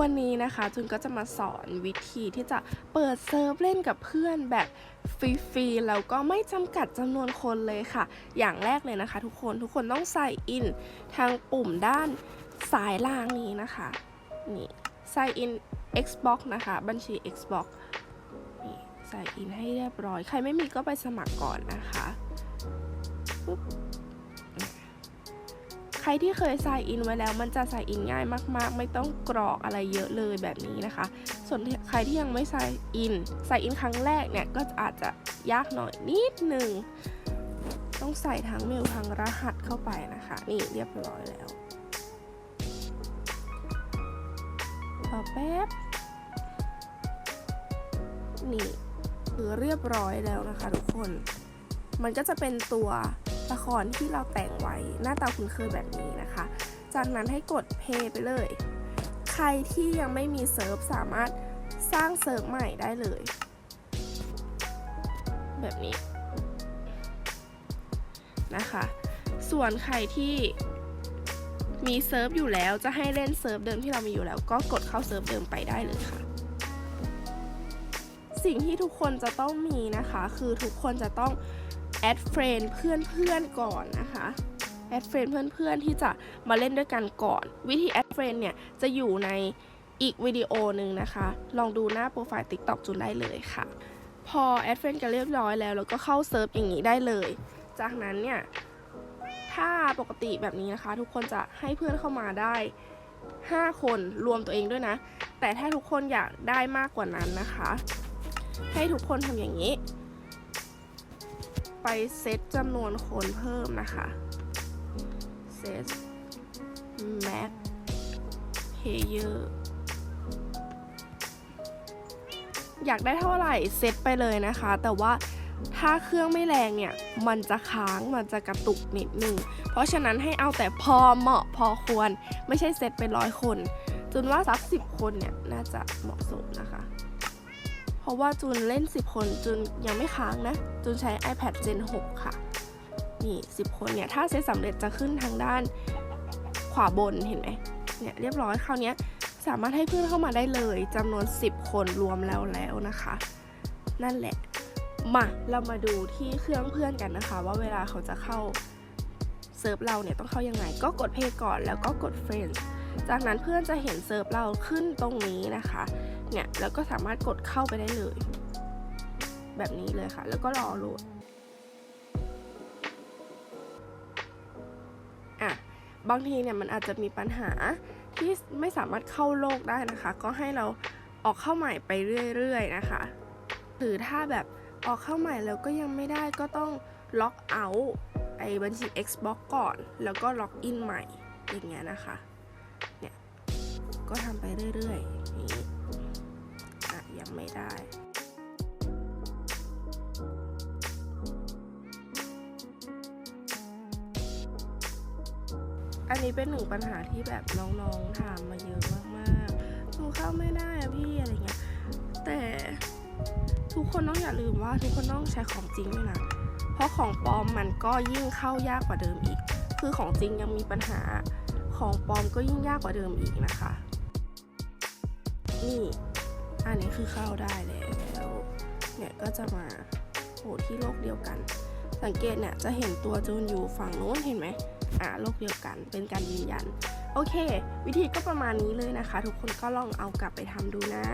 วันนี้นะคะจุนก็จะมาสอนวิธีที่จะเปิดเซิร์ฟเล่นกับเพื่อนแบบฟรีๆแล้วก็ไม่จำกัดจำนวนคนเลยค่ะ อย่างแรกเลยนะคะ ทุกคนทุกคนต้องใส่อินทางปุ่มด้านซ้ายล่างนี้นะคะนี่ใส่อิน Xbox นะคะ บัญชี Xbox นี่ใส่อินให้เรียบร้อย ใครไม่มีก็ไปสมัครก่อนนะคะปุ๊บ ใครที่เคยใส่อินไว้แล้วมันจะใส่อินง่ายมาก ๆ ไม่ต้องกรอกอะไรเยอะเลยแบบนี้นะคะ ส่วนใครที่ยังไม่ใส่อิน ใส่อินครั้งแรกเนี่ยก็อาจจะยากหน่อยนิดหนึ่งต้องใส่ทั้งเมลทั้งรหัสเข้าไปนะคะ นี่เรียบร้อยแล้วรอแป๊บ นี่คือเรียบร้อยแล้วนะคะทุกคน มันก็จะเป็นตัว ละครที่เราแต่งไว้หน้าตาคุ้นเคยแบบนี้นะคะ จากนั้นให้กดเพย์ไปเลย ใครที่ยังไม่มีเซิร์ฟสามารถสร้างเซิร์ฟใหม่ได้เลย แบบนี้นะคะ ส่วนใครที่มีเซิร์ฟอยู่แล้วจะให้เล่นเซิร์ฟเดิมที่เรามีอยู่แล้ว ก็กดเข้าเซิร์ฟเดิมไปได้เลยค่ะ สิ่งที่ทุกคนจะต้องมีนะคะ คือทุกคนจะต้อง แอดเฟรนเพื่อนเพื่อนก่อนนะคะแอดเฟรนเพื่อนเพื่อนที่จะมาเล่นด้วยกันก่อน วิธีแอดเฟรนเนี่ยจะอยู่ในอีกวิดีโอหนึ่งนะคะ ลองดูหน้าโปรไฟล์ TikTok จุนได้เลยค่ะ พอแอดเฟรนกันเรียบร้อยแล้วแล้วก็เข้าเซิร์ฟอย่างนี้ได้เลย จากนั้นเนี่ยถ้าปกติแบบนี้นะคะ ทุกคนจะให้เพื่อนเข้ามาได้ 5 คนรวมตัวเองด้วยนะ แต่ถ้าทุกคนอยากได้มากกว่านั้นนะคะ ให้ทุกคนทำอย่างนี้ ไปเซตจำนวนคนเพิ่มนะคะ เซต max player อยากได้เท่าไหร่เซตไปเลยนะคะ แต่ว่าถ้าเครื่องไม่แรงเนี่ย มันจะค้างมันจะกระตุกนิดนึง เพราะฉะนั้นให้เอาแต่พอเหมาะพอควร ไม่ใช่เซตเป็นร้อยคน จนว่าสักสิบคนเนี่ย น่าจะเหมาะสมนะคะ เพราะว่าจูนเล่น 10 คนจูนยังไม่ค้างนะ จูนใช้ iPad Gen 6 ค่ะ นี่ 10 คนเนี่ย ถ้าเซตสำเร็จจะขึ้นทางด้านขวาบนเห็นไหมเนี่ยเรียบร้อยคราวนี้สามารถให้เพื่อนเข้ามาได้เลยจำนวน 10 คนรวมแล้วแล้วนะคะ นั่นแหละ มาเรามาดูที่เครื่องเพื่อนกันนะคะ ว่าเวลาเขาจะเข้าเซิร์ฟเราเนี่ยต้องเข้ายังไง ก็กดเพย์ก่อนแล้วก็กด Friends จากนั้นเพื่อนจะเห็นเซิร์ฟเราขึ้นตรงนี้นะคะ เนี่ยแล้วก็สามารถกดเข้าไปได้เลย แบบนี้เลยค่ะ แล้วก็รอโหลดอะบางทีเนี่ยมันอาจจะมีปัญหาที่ไม่สามารถเข้าโลกได้นะคะ ก็ให้เราออกเข้าใหม่ไปเรื่อยๆนะคะหรือถ้าแบบออกเข้าใหม่แล้วก็ยังไม่ได้ก็ต้องล็อกเอาท์ไอ้บัญชี Xbox ก่อน แล้วก็ล็อกอินใหม่อย่างเงี้ยนะคะ เนี่ย ก็ทำไปเรื่อยๆนี้อะยังไม่ได้อันนี้เป็นหนึ่งปัญหาที่แบบน้องๆถามมาเยอะมากๆหนูเข้าไม่ได้อะพี่อะไรเงี้ย แต่ทุกคนต้องอย่าลืมว่าทุกคนต้องใช้ของจริงด้วยนะ เพราะของปลอมมันก็ยิ่งเข้ายากกว่าเดิมอีก คือของจริงยังมีปัญหา ของปลอมก็ยิ่งยากกว่าเดิมอีกนะคะ นี่อันนี้คือเข้าได้แล้วเนี่ยก็จะมาโหที่โลกเดียวกัน สังเกตเนี่ยจะเห็นตัวจูนอยู่ฝั่งโน้นเห็นไหมอ่าโลกเดียวกันเป็นการยืนยัน โอเค วิธีก็ประมาณนี้เลยนะคะ ทุกคนก็ลองเอากลับไปทำดูนะ